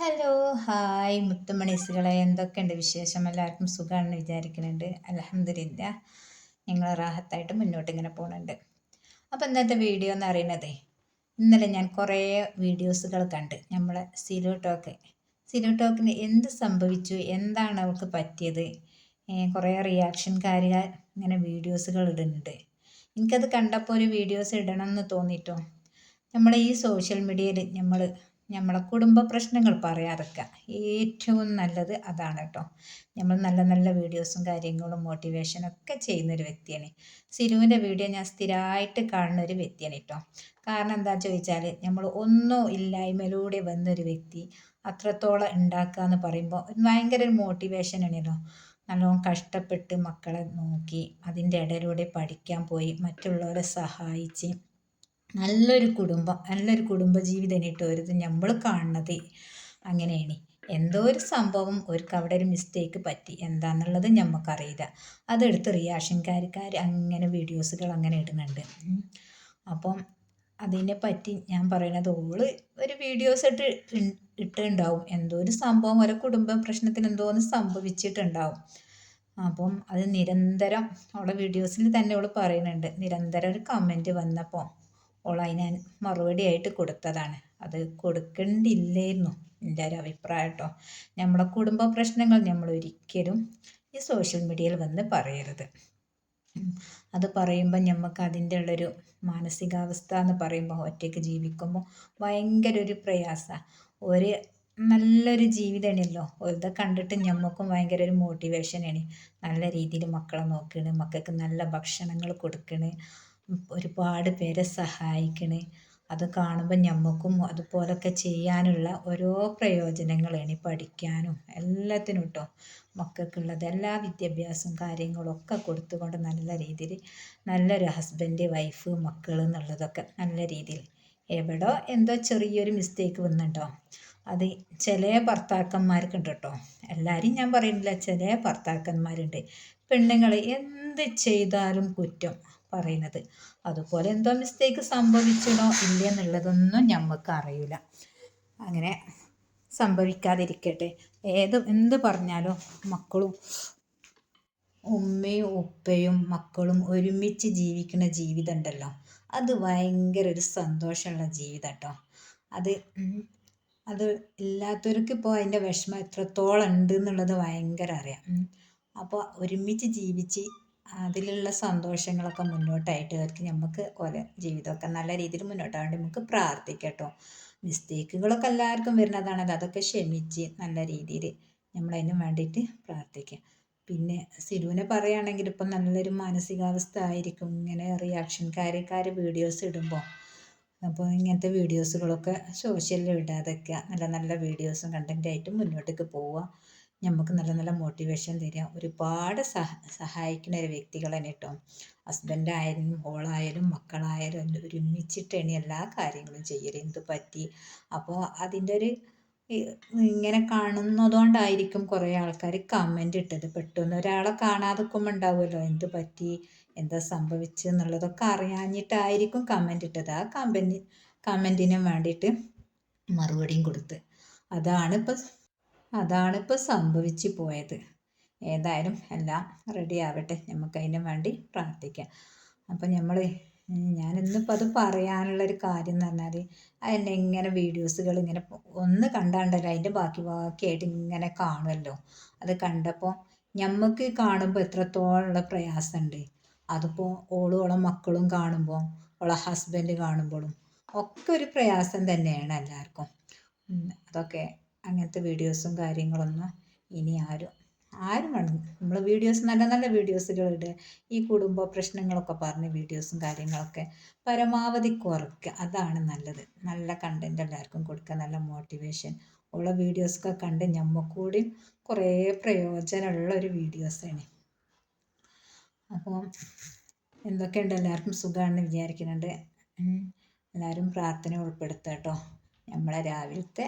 Hello hi മുത്തുമണീസുകളെ എന്തൊക്കെയുണ്ട് വിശേഷം? എല്ലാവർക്കും സുഖമാണെന്ന് വിചാരിക്കുന്നുണ്ട്. അലഹമില്ല ഞങ്ങൾ റാഹത്തായിട്ട് മുന്നോട്ട് ഇങ്ങനെ പോകുന്നുണ്ട് അപ്പോൾ ഇന്നത്തെ വീഡിയോ എന്ന് പറയുന്നത് ഇന്നലെ ഞാൻ കുറേ വീഡിയോസുകൾ കണ്ട് നമ്മളെ സിലു ടോക്ക്. സിലു ടോക്കിന് എന്ത് സംഭവിച്ചു? എന്താണ് അവൾക്ക് പറ്റിയത്? കുറേ റിയാക്ഷൻകാരുകൾ ഇങ്ങനെ വീഡിയോസുകൾ ഇടുന്നുണ്ട്. എനിക്കത് കണ്ടപ്പോൾ ഒരു വീഡിയോസ് ഇടണം എന്ന് തോന്നിയിട്ടോ നമ്മളെ ഈ സോഷ്യൽ മീഡിയയിൽ നമ്മൾ നമ്മളെ കുടുംബ പ്രശ്നങ്ങൾ പറയാതൊക്കെ ഏറ്റവും നല്ലത് അതാണ് കേട്ടോ. നമ്മൾ നല്ല നല്ല വീഡിയോസും കാര്യങ്ങളും മോട്ടിവേഷനും ഒക്കെ ചെയ്യുന്നൊരു വ്യക്തിയാണ്. സിരുവിന്റെ വീഡിയോ ഞാൻ സ്ഥിരമായിട്ട് കാണുന്ന ഒരു വ്യക്തിയാണ് കേട്ടോ. കാരണം എന്താ ചോദിച്ചാൽ നമ്മൾ ഒന്നും ഇല്ലായ്മയിലൂടെ വന്നൊരു വ്യക്തി അത്രത്തോളം ഉണ്ടാക്കുക എന്ന് പറയുമ്പോൾ ഭയങ്കര ഒരു മോട്ടിവേഷൻ ആണല്ലോ നല്ലോണം കഷ്ടപ്പെട്ട് മക്കളെ നോക്കി അതിന്റെ ഇടയിലൂടെ പഠിക്കാൻ പോയി മറ്റുള്ളവരെ സഹായിച്ച് നല്ലൊരു കുടുംബം നല്ലൊരു കുടുംബജീവിതം കേട്ടോ ഒരു നമ്മൾ കാണുന്നത് അങ്ങനെയാണ്. എന്തോ ഒരു സംഭവം അവർക്ക് അവിടെ ഒരു മിസ്റ്റേക്ക് പറ്റി. എന്താണെന്നുള്ളത് നമുക്കറിയില്ല അതെടുത്ത് റിയാക്ഷൻകാർക്കാർ അങ്ങനെ വീഡിയോസുകൾ അങ്ങനെ ഇടുന്നുണ്ട്. അപ്പം അതിനെ പറ്റി ഞാൻ പറയുന്നത് ഓൾ ഒരു വീഡിയോസ് ഇട്ട് ഇട്ടുണ്ടാവും എന്തോ ഒരു സംഭവം ഒരു കുടുംബ പ്രശ്നത്തിന് എന്തോന്ന് സംഭവിച്ചിട്ടുണ്ടാവും. അപ്പം അത് നിരന്തരം അവളെ വീഡിയോസിൽ തന്നെ അവൾ പറയുന്നുണ്ട് നിരന്തരം ഒരു കമന്റ് വന്നപ്പോൾ ഓൾ അതിന് മറുപടി ആയിട്ട് കൊടുത്തതാണ്. അത് കൊടുക്കണ്ടില്ലായിരുന്നു എന്റെ ഒരു അഭിപ്രായം കേട്ടോ. നമ്മളെ കുടുംബ പ്രശ്നങ്ങൾ നമ്മൾ ഒരിക്കലും ഈ സോഷ്യൽ മീഡിയയിൽ വന്ന് പറയരുത്. അത് പറയുമ്പോൾ നമുക്ക് അതിന്റെ ഉള്ളൊരു മാനസികാവസ്ഥ എന്ന് പറയുമ്പോൾ ഒറ്റയ്ക്ക് ജീവിക്കുമ്പോൾ ഭയങ്കര ഒരു പ്രയാസമാണ് ഒരു നല്ലൊരു ജീവിതമാണല്ലോ വെറുതെ കണ്ടിട്ട് ഞമ്മക്കും ഭയങ്കര ഒരു മോട്ടിവേഷനാണ് നല്ല രീതിയിൽ മക്കളെ നോക്കണ് മക്കൾക്ക് നല്ല ഭക്ഷണങ്ങൾ കൊടുക്കണ്. ഒരുപാട് പേരെ സഹായിക്കണ്. അത് കാണുമ്പോൾ ഞമ്മക്കും അതുപോലൊക്കെ ചെയ്യാനുള്ള ഓരോ പ്രയോജനങ്ങളാണ് പഠിക്കാനും എല്ലാത്തിനും കേട്ടോ മക്കൾക്കുള്ളത് എല്ലാ വിദ്യാഭ്യാസവും കാര്യങ്ങളും ഒക്കെ കൊടുത്തുകൊണ്ട് നല്ല രീതിയിൽ നല്ലൊരു ഹസ്ബൻഡ് വൈഫ് മക്കൾ എന്നുള്ളതൊക്കെ നല്ല രീതിയിൽ. എവിടോ എന്തോ ചെറിയൊരു മിസ്റ്റേക്ക് വന്നിട്ടോ അത് ചില ഭർത്താക്കന്മാർക്കുണ്ട് കേട്ടോ എല്ലാവരും ഞാൻ പറയുന്നില്ല ചില ഭർത്താക്കന്മാരുണ്ട്. പെണ്ണുങ്ങൾ എന്ത് ചെയ്താലും കുറ്റം. പറയുന്നത്. അതുപോലെ എന്തോ മിസ്റ്റേക്ക് സംഭവിച്ചണോ ഇല്ല എന്നുള്ളതൊന്നും ഞമ്മക്ക് അറിയില്ല അങ്ങനെ സംഭവിക്കാതിരിക്കട്ടെ. ഏത് എന്ത് പറഞ്ഞാലും മക്കളും ഉമ്മയും ഉപ്പയും മക്കളും ഒരുമിച്ച് ജീവിക്കുന്ന ജീവിതം ഉണ്ടല്ലോ. അത് ഭയങ്കര ഒരു സന്തോഷമുള്ള ജീവിതം കേട്ടോ അത് അത് ഇല്ലാത്തവർക്ക് ഇപ്പോൾ അതിന്റെ വിഷമം എത്രത്തോളം ഉണ്ട് എന്നുള്ളത് ഭയങ്കര അറിയാം. അപ്പോൾ ഒരുമിച്ച് ജീവിച്ച് അതിലുള്ള സന്തോഷങ്ങളൊക്കെ മുന്നോട്ടായിട്ട് അവർക്ക് നമുക്ക് ഓരോ ജീവിതമൊക്കെ നല്ല രീതിയിൽ മുന്നോട്ട് വേണ്ടി നമുക്ക് പ്രാർത്ഥിക്കാം കേട്ടോ മിസ്റ്റേക്കുകളൊക്കെ എല്ലാവർക്കും വരുന്നതാണല്ലോ അതൊക്കെ ക്ഷമിച്ച് നല്ല രീതിയിൽ നമ്മളതിന് വേണ്ടിയിട്ട് പ്രാർത്ഥിക്കാം. പിന്നെ സിരുവിനെ പറയുകയാണെങ്കിൽ ഇപ്പം നല്ലൊരു മാനസികാവസ്ഥ ആയിരിക്കും. ഇങ്ങനെ റിയാക്ഷൻകാരക്കാർ വീഡിയോസ് ഇടുമ്പോൾ അപ്പോൾ ഇങ്ങനത്തെ വീഡിയോസുകളൊക്കെ സോഷ്യലിൽ ഇടാതൊക്കെ. നല്ല നല്ല വീഡിയോസും കണ്ടന്റായിട്ട് മുന്നോട്ടേക്ക് പോവുക. നമുക്ക് നല്ല നല്ല മോട്ടിവേഷൻ തരിക ഒരുപാട് സഹ സഹായിക്കുന്ന ഒരു വ്യക്തികൾ തന്നെ കേട്ടോ ഹസ്ബൻഡായാലും മോളായാലും മക്കളായാലും ഒരുമിച്ചിട്ടാണ് എല്ലാ കാര്യങ്ങളും ചെയ്യൽ എന്ത് പറ്റി? അപ്പോൾ അതിന്റെ ഒരു ഇങ്ങനെ കാണുന്നതുകൊണ്ടായിരിക്കും കുറേ ആൾക്കാർ കമന്റ് ഇട്ടത്. പെട്ടെന്ന് ഒരാളെ കാണാതെക്കുമ്പോൾ ഉണ്ടാവുമല്ലോ എന്ത് പറ്റി? എന്താ സംഭവിച്ചെന്നുള്ളതൊക്കെ അറിയാഞ്ഞിട്ടായിരിക്കും കമന്റ് ഇട്ടത്. ആ കമന്റ് കമന്റിനും വേണ്ടിയിട്ട് മറുപടിയും കൊടുത്ത്. അതാണ് ഇപ്പോൾ അതാണിപ്പോൾ സംഭവിച്ചു പോയത്. ഏതായാലും എല്ലാം റെഡി ആവട്ടെ. നമുക്ക് വേണ്ടി പ്രാർത്ഥിക്കാം. അപ്പം നമ്മൾ ഞാനിന്നിപ്പോൾ അത് പറയാനുള്ളൊരു കാര്യം എന്ന് പറഞ്ഞാൽ അതിന്റെ ഇങ്ങനെ വീഡിയോസുകൾ ഇങ്ങനെ ഒന്ന് കണ്ടാണ്ടല്ലോ അതിന്റെ ബാക്കി ബാക്കിയായിട്ട് ഇങ്ങനെ കാണുമല്ലോ അത് കണ്ടപ്പോൾ ഞമ്മക്ക് കാണുമ്പോൾ എത്രത്തോളം എത്രത്തോളമുള്ള പ്രയാസമുണ്ട് അതിപ്പോൾ ഓളും ഓളെ മക്കളും കാണുമ്പോൾ ഓളെ ഹസ്ബൻഡ് കാണുമ്പോഴും ഒക്കെ ഒരു പ്രയാസം തന്നെയാണ് എല്ലാവർക്കും അതൊക്കെ അങ്ങനത്തെ വീഡിയോസും കാര്യങ്ങളൊന്നും ഇനി ആരും ആരും വേണം നമ്മൾ വീഡിയോസ് നല്ല നല്ല വീഡിയോസുകൾ ഇടുക ഈ കുടുംബ പ്രശ്നങ്ങളൊക്കെ പറഞ്ഞ് വീഡിയോസും കാര്യങ്ങളൊക്കെ പരമാവധി കുറയ്ക്കുക. അതാണ് നല്ലത്. നല്ല കണ്ടന്റ് എല്ലാവർക്കും കൊടുക്കുക. നല്ല മോട്ടിവേഷൻ ഉള്ള വീഡിയോസൊക്കെ കണ്ട് ഞമ്മക്കൂടി കുറേ പ്രയോജനമുള്ള ഒരു വീഡിയോസാണ്. അപ്പോൾ എന്തൊക്കെയുണ്ട്? എല്ലാവർക്കും സുഖമാണെന്ന് വിചാരിക്കുന്നുണ്ട്. എല്ലാവരും പ്രാർത്ഥന ഉൾപ്പെടുത്തുക കേട്ടോ. നമ്മളെ രാവിലത്തെ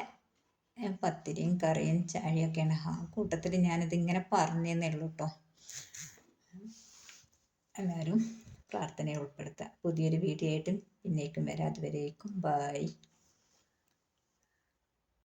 പത്തിരിയും കറിയും ചായയൊക്കെയാണ്. ആ കൂട്ടത്തിൽ ഞാനിതിങ്ങനെ പറഞ്ഞതന്നേ ഉള്ളൂ കേട്ടോ എല്ലാവരും പ്രാർത്ഥനയെ ഉൾപ്പെടുത്തുക. പുതിയൊരു വീഡിയോ ആയിട്ടും പിന്നേക്കും വരാതെ വരേക്കും ബായ്